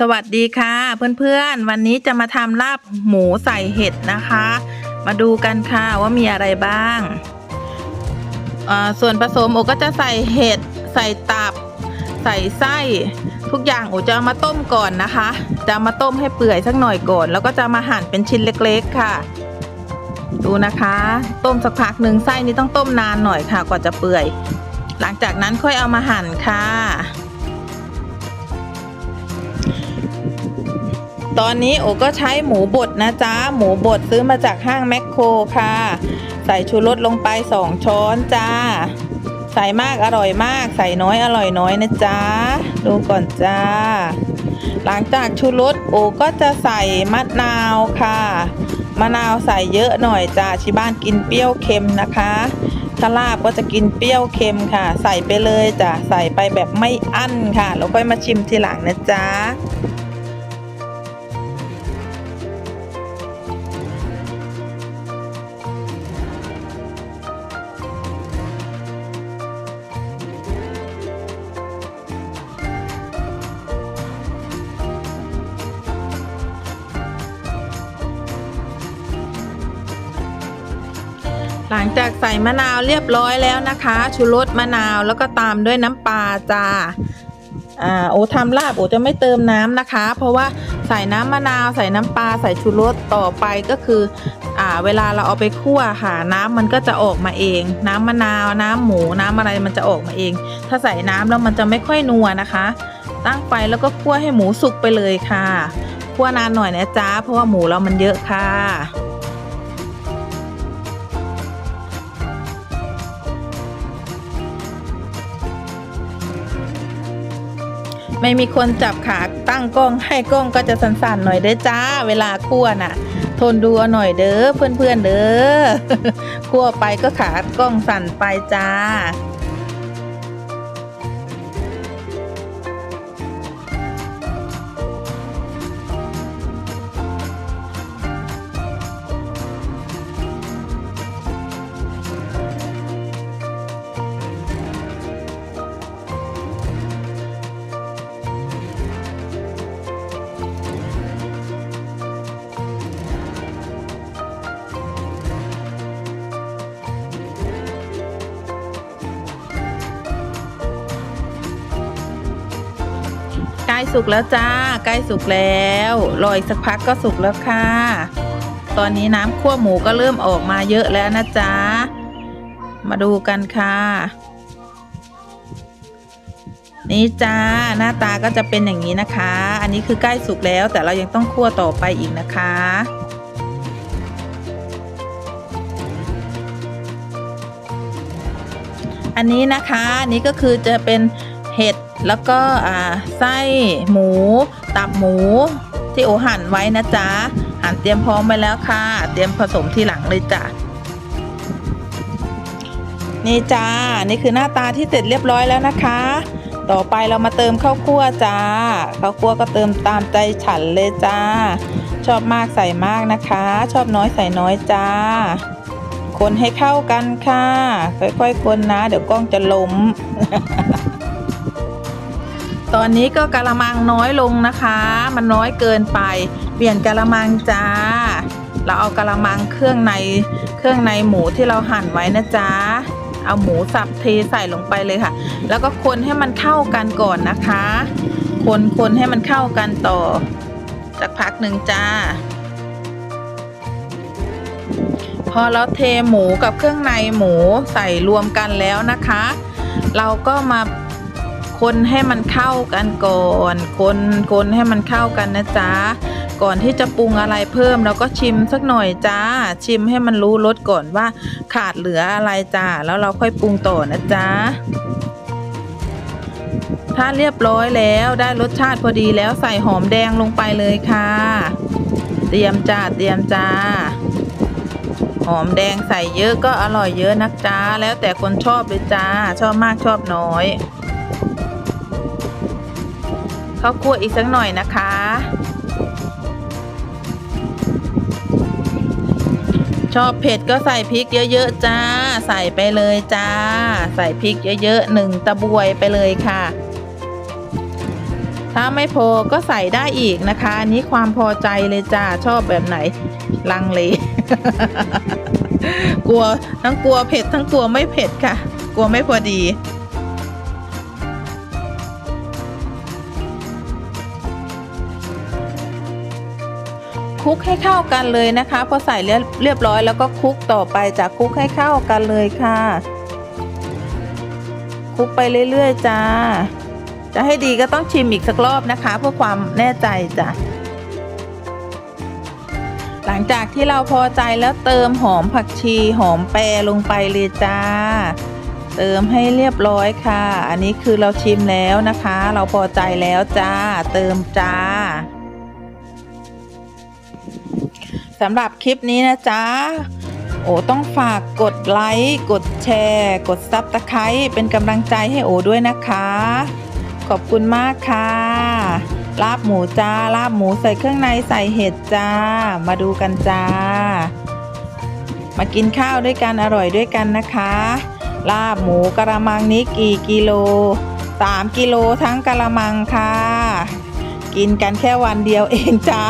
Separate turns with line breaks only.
สวัสดีค่ะ เพื่อนๆ วันนี้จะมาทำลาบหมูใส่เห็ดนะคะ มาดูกันค่ะว่ามีอะไรบ้างอ่าส่วนผสมโอก็จะใส่เห็ด ใส่ตับ ใส่ไส้ ทุกอย่างโอจะมาต้มก่อนนะคะ จะมาต้มให้เปื่อยสักหน่อยก่อน แล้วก็จะมาหั่นเป็นชิ้นเล็กๆค่ะ ดูนะคะ ต้มสักพักหนึ่งไส้นี้ต้องต้มนานหน่อยค่ะกว่าจะเปื่อย หลังจากนั้นค่อยเอามาหั่นค่ะ ตอนนี้โอก็ใช้หมูบดนะจ๊ะ หมูบดซื้อมาจากห้างแมคโครค่ะ ใส่ชูรสลงไป 2 ช้อนจ้า ใส่มากอร่อยมาก ใส่น้อยอร่อยน้อยนะจ๊ะ ดูก่อนจ้า หลังจากชูรสโอก็จะใส่มะนาวค่ะ มะนาวใส่เยอะหน่อยจ้าที่บ้านกินเปรี้ยวเค็มนะคะถ้าลาบก็จะกินเปรี้ยวเค็มค่ะ ใส่ไปเลยจ้ะ ใส่ไปแบบไม่อั้นค่ะ แล้วค่อยมาชิมทีหลังนะจ๊ะ หลังจากใส่มะนาวเรียบร้อยแล้วนะคะ ชูรสมะนาวแล้วก็ตามด้วยน้ำปลาจ้าอ่าโอทำลาบโอจะไม่เติมน้ำนะคะ เพราะว่าใส่น้ำมะนาว ใส่น้ำปลาใส่ชูรสต่อไปก็คืออ่าเวลาเราเอาไปคั่วค่ะน้ำมันก็จะออกมาเอง น้ำมะนาวน้ำหมูน้ำอะไรมันจะออกมาเอง ถ้าใส่น้ำแล้วมันจะไม่ค่อยนัวนะคะ ตั้งไฟแล้วก็คั่วให้หมูสุกไปเลยค่ะคั่วนานหน่อยนะจ๊ะเพราะว่าหมูเรามันเยอะค่ะ ไม่มีคนจับขาตั้งกล้องให้กล้องก็จะสั่นๆหน่อยเด้อจ้า เวลาคั่วน่ะ ทนดูหน่อยเด้อเพื่อนๆเด้อคั่วไปก็ขากล้องสั่นไปจ้า สุกแล้วจ้า ใกล้สุกแล้วรออีกสักพักก็สุกแล้วค่ะ ตอนนี้น้ำคั่วหมูก็เริ่มออกมาเยอะแล้วนะจ๊ะ มาดูกันค่ะ นี่จ้าหน้าตาก็จะเป็นอย่างนี้นะคะ อันนี้คือใกล้สุกแล้วแต่เรายังต้องคั่วต่อไปอีกนะคะอันนี้นะคะนนี้ก็คือจะเป็นเห็ด แล้วก็ไส้หมู ตับหมูที่โอหั่นไว้นะจ๊ะ หั่นเตรียมพร้อมไว้แล้วค่ะ เตรียมผสมที่หลังเลยจ้ะนี่จ้า นี่คือหน้าตาที่เสร็จเรียบร้อยแล้วนะคะ ต่อไปเรามาเติมข้าวคั่วจ้า ข้าวคั่วก็เติมตามใจฉันเลยจ้า ชอบมากใส่มากนะคะ ชอบน้อยใส่น้อยจ้า คนให้เข้ากันค่ะ ค่อยๆคนนะ เดี๋ยวกล้องจะล้ม ตอนนี้ก็กะละมังน้อยลงนะคะ มันน้อยเกินไป เปลี่ยนกะละมังจ้า เราเอากะละมังเครื่องในเครื่องในหมูที่เราหั่นไว้นะจ๊ะเอาหมูสับเทใส่ลงไปเลยค่ะ แล้วก็คนให้มันเข้ากันก่อนนะคะ คนคนให้มันเข้ากันต่อสักพักหนึ่งจ้า พอเราเทหมูกับเครื่องในหมูใส่รวมกันแล้วนะคะ เราก็มา คนให้มันเข้ากันก่อน คนคนให้มันเข้ากันนะจ๊ะ ก่อนที่จะปรุงอะไรเพิ่มเราก็ชิมสักหน่อยจ้า ชิมให้มันรู้รสก่อนว่าขาดเหลืออะไรจ้า แล้วเราค่อยปรุงต่อนะจ๊ะถ้าเรียบร้อยแล้วได้รสชาติพอดีแล้วใส่หอมแดงลงไปเลยค่ะ เตรียมจ้าเตรียมจ้า หอมแดงใส่เยอะก็อร่อยเยอะนักจ้า แล้วแต่คนชอบเลยจ้า ชอบมากชอบน้อย ข้าวคั่วอีกสักหน่อยนะคะ ชอบเผ็ดก็ใส่พริกเยอะๆจ้า ใส่ไปเลยจ้า ใส่พริกเยอะๆหนึ่งตะบวยไปเลยค่ะ ถ้าไม่พอก็ใส่ได้อีกนะคะอันนี้ความพอใจเลยจ้าชอบแบบไหนลังเลกลัวทั้งกลัวเผ็ดทั้งกลัวไม่เผ็ดค่ะ กลัวไม่พอดี ลุกให้เข้ากันเลยนะคะพอใส่เรียบร้อยแล้วก็คลุกต่อไปจากคลุกให้เข้ากันเลยค่ะคลุกไปเรื่อยๆจ้า จะให้ดีก็ต้องชิมอีกสักรอบนะคะ เพื่อความแน่ใจจ้ะหลังจากที่เราพอใจแล้วเติมหอมผักชีหอมแปรลงไปเลยจ้า เติมให้เรียบร้อยค่ะ อันนี้คือเราชิมแล้วนะคะ เราพอใจแล้วจ้า เติมจ้า สำหรับคลิปนี้นะจ๊ะ โอต้องฝากกดไลค์กดแชร์ กดซับตะไคร้เป็นกำลังใจให้โอด้วยนะคะ ขอบคุณมากค่ะ ลาบหมูจ้า ลาบหมูใส่เครื่องในใส่เห็ดจ้า มาดูกันจ้า มากินข้าวด้วยกันอร่อยด้วยกันนะคะ ลาบหมูกระมังนี้กี่กิโล3กิโลทั้งกระมังค่ะ กินกันแค่วันเดียวเองจ้า